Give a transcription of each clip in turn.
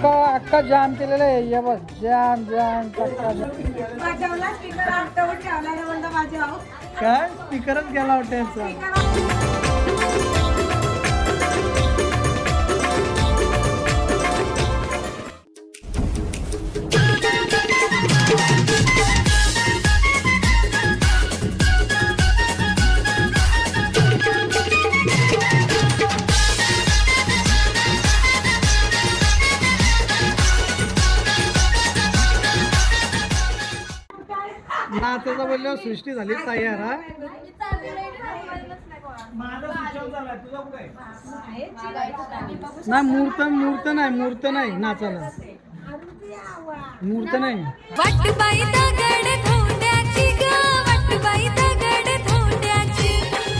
अक्का अक्का जाम केलेलं आहे. ये बस. जाम जाम स्पीकर आमच्यावर ठेवला माझ्या काय? स्पीकरच गेला वाटतं यांचा नाचाचा बोलल्यावर सृष्टी झाली तयार हा? नाही मूर्त मूर्त नाही मूर्त नाही नाचाला मूर्त नाही. वटबाई दगड धोंड्याची ग वटबाई दगड धोंड्याची.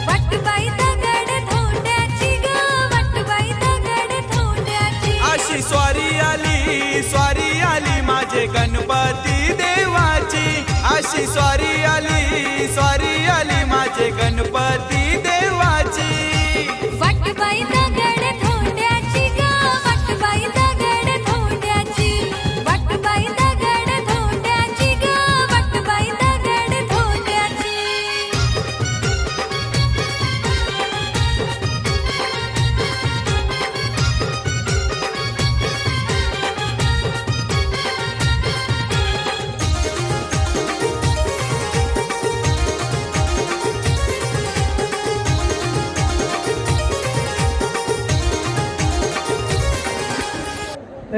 वटबाई दगड धोंड्याची ग वटबाई दगड धोंड्याची. अशी स्वारी आली स्वारी आली माझे गणपती. स्वारी आली स्वारी आली माझे गणपती.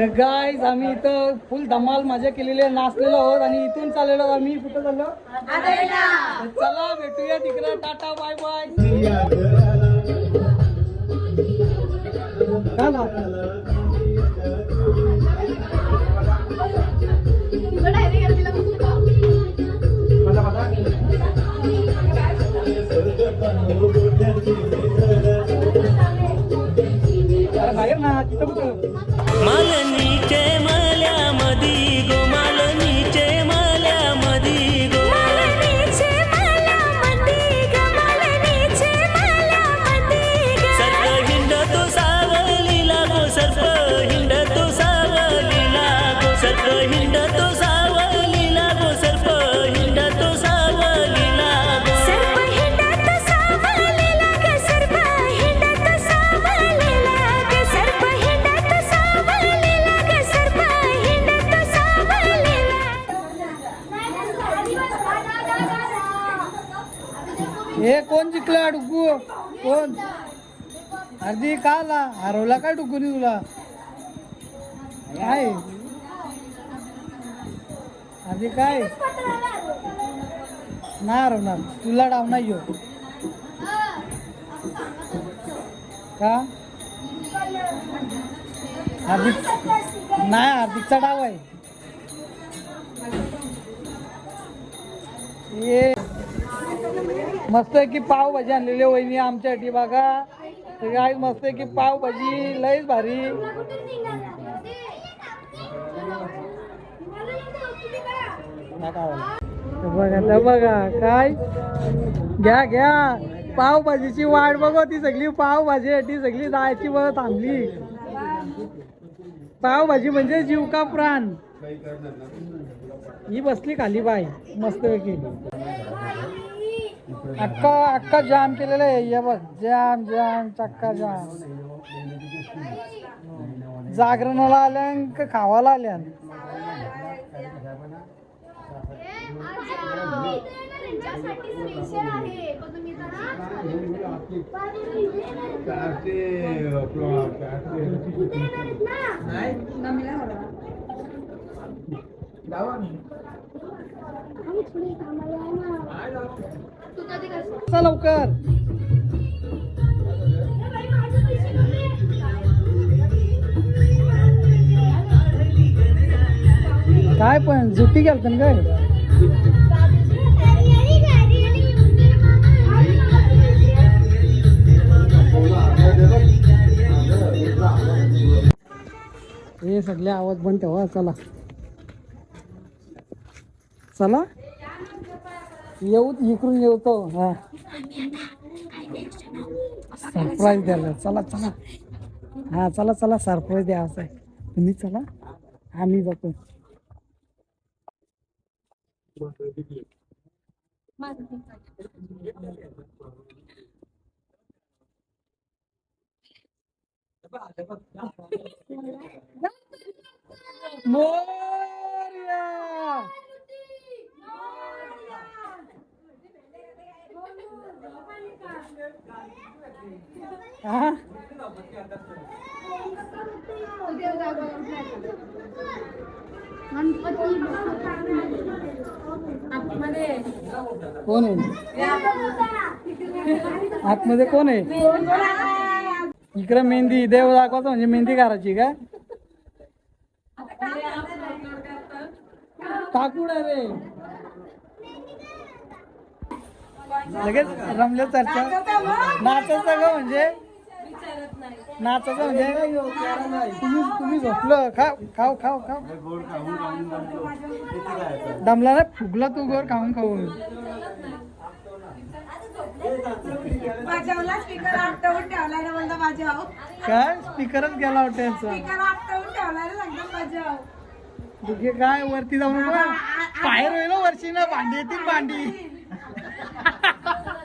तर गाईज आम्ही इथं फुल धमाल मजा केलेली आहे. नाचलेलो आहोत आणि इथून चाललेलो आम्ही कुठं चाललो? चला भेटूया तिकडे. टाटा बाय बाय का कोण? अर्धी का आला हरवला काय डुगूनी तुला? काय? अर्धी काय? नाही हरवणार. तुला डाव नाही येऊ. का? हार्दिक नाही हार्दिकचा डाव आहे. ये मस्त आहे की पावभाजी आणलेली वहिनी आमच्यासाठी बघा. काय मस्त आहे की पावभाजी लयच भारी. बघा तर बघा काय? घ्या घ्या. पावभाजीची वाट बघा ती सगळी पावभाजीसाठी सगळी जायची बघ थांबली. पावभाजी म्हणजे जीव का प्राण? ही बसली खाली बाई मस्त पैकी अक्का अक्का जाम केलेलं आहे. ये बघ जाम जाम चक्का जाम. जागरणाला आल्या का खावाला आल्या? चला लवकर. काय पण झुट्टी गेलत काय? हे सगळे आवाज बंद ठेवा चला. चला. येऊ इकडून येतो. हा. सरप्राईज द्यायला. चला चला. हा चला चला. सरप्राईज द्यायचा आहे. तुम्ही चला. आम्ही जातो मोर हा? कोण आहे? आतमध्ये कोण आहे? इकडे मेहंदी देव दाखवतो म्हणजे मेहंदी करायची का? टाकून रे. लगेच रमल्या चर्चा. नाचायचं का म्हणजे? नाचायचं म्हणजे तुम्ही तुम्ही झोपलं. खाव खाव खाव खाव. दमला ना फुगला तू गोर खाऊन खाऊन. स्पीकर ना म्हणलं काय? स्पीकरच गेला वाटतं यांचा स्पीकर आपटवून ठेवलाय ना सांगतो वाजव. दुखे काय? वरती जाऊन. बाहेर होईल हो वरची ना भांडी येतील भांडी.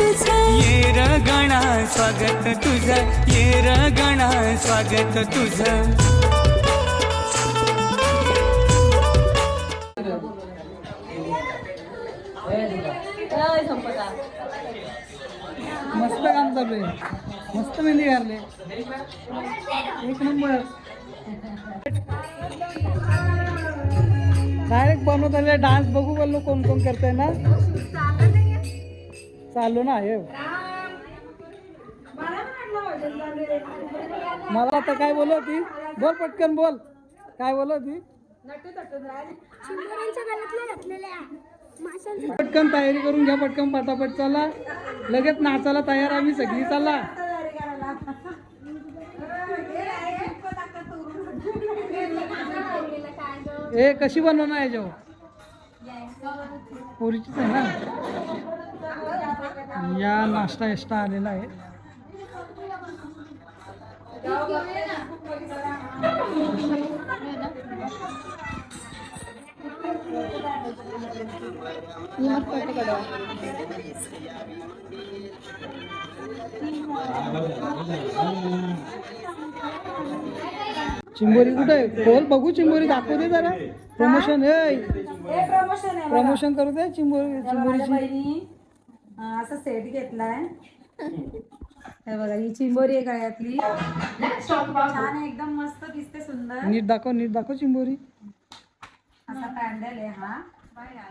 तुझं. ये र गणा स्वागत तुझं. ये र गणा स्वागत तुझं. मस्त काम चालू आहे. मस्त मेहंदी घालले एक नंबर. डायरेक्ट बनवत आले डान्स बघू बोललो कोण कोण करतंय ना. चालू ना हे. मला आता काय बोलत होती बोल पटकन बोल. काय बोलत होती पटकन तयारी करून घ्या पटकन पटापट चला. लगेच नाचायला तयार आम्ही सगळी चला. ए कशी बनवणार याच्यावर पोरीचीच आहे ना? या नाश्ता एष्टा आलेला आहे. चिंबोरी कुठे आहे? खोल बघू चिंबोरी दाखवू दे जरा. प्रमोशन प्रमोशन आहे. प्रमोशन करू दे चिंबोरी चिंबोरीची. असा सेट घेतलाय. हे बघा ही चिंबोरी आहे गळ्यातली. छान आहे एकदम मस्त दिसते सुंदर. नीट दाखव नीट दाखव चिंबोरी. असा पॅन्डल आहे हा.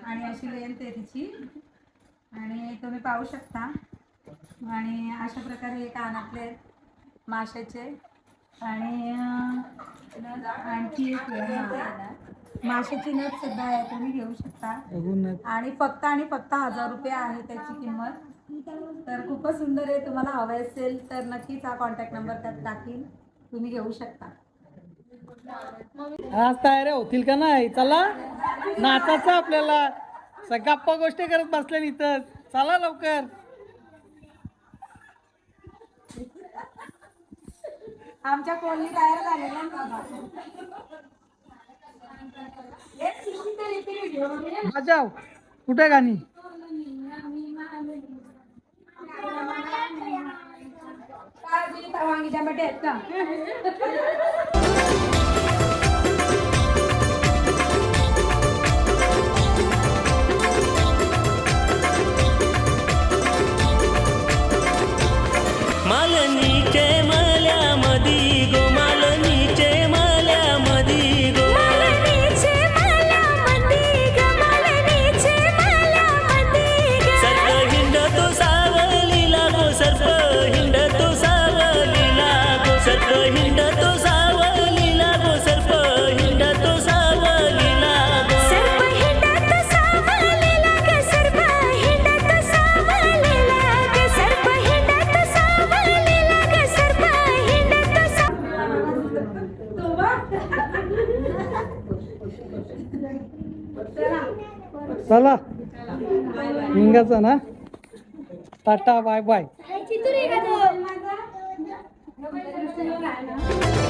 आणि अशी लेंथ आहे तिची. आणि तुम्ही पाहू शकता. आणि अशा प्रकारे हे कानातले आहेत माशाचे. आणि आणखी एक. माशाची नथ सुद्धा आहे तुम्ही घेऊ शकता. आणि फक्त आणि फक्त हजार रुपये आहे त्याची किंमत. तर खूपच सुंदर आहे तुम्हाला हवं असेल तर नक्कीच हा कॉन्टॅक्ट नंबर त्यात टाकील तुम्ही घेऊ शकता. आज तयारी होतील का नाही? चला. नाचायचं आपल्याला. गप्पा गोष्टी करत बसल्या इथं. चला लवकर. आमच्या कोणी तयार झालेला. बजाव. कुठे गाणी? मालनी के हिंगाचा ना? टाटा बाय बाय. माझा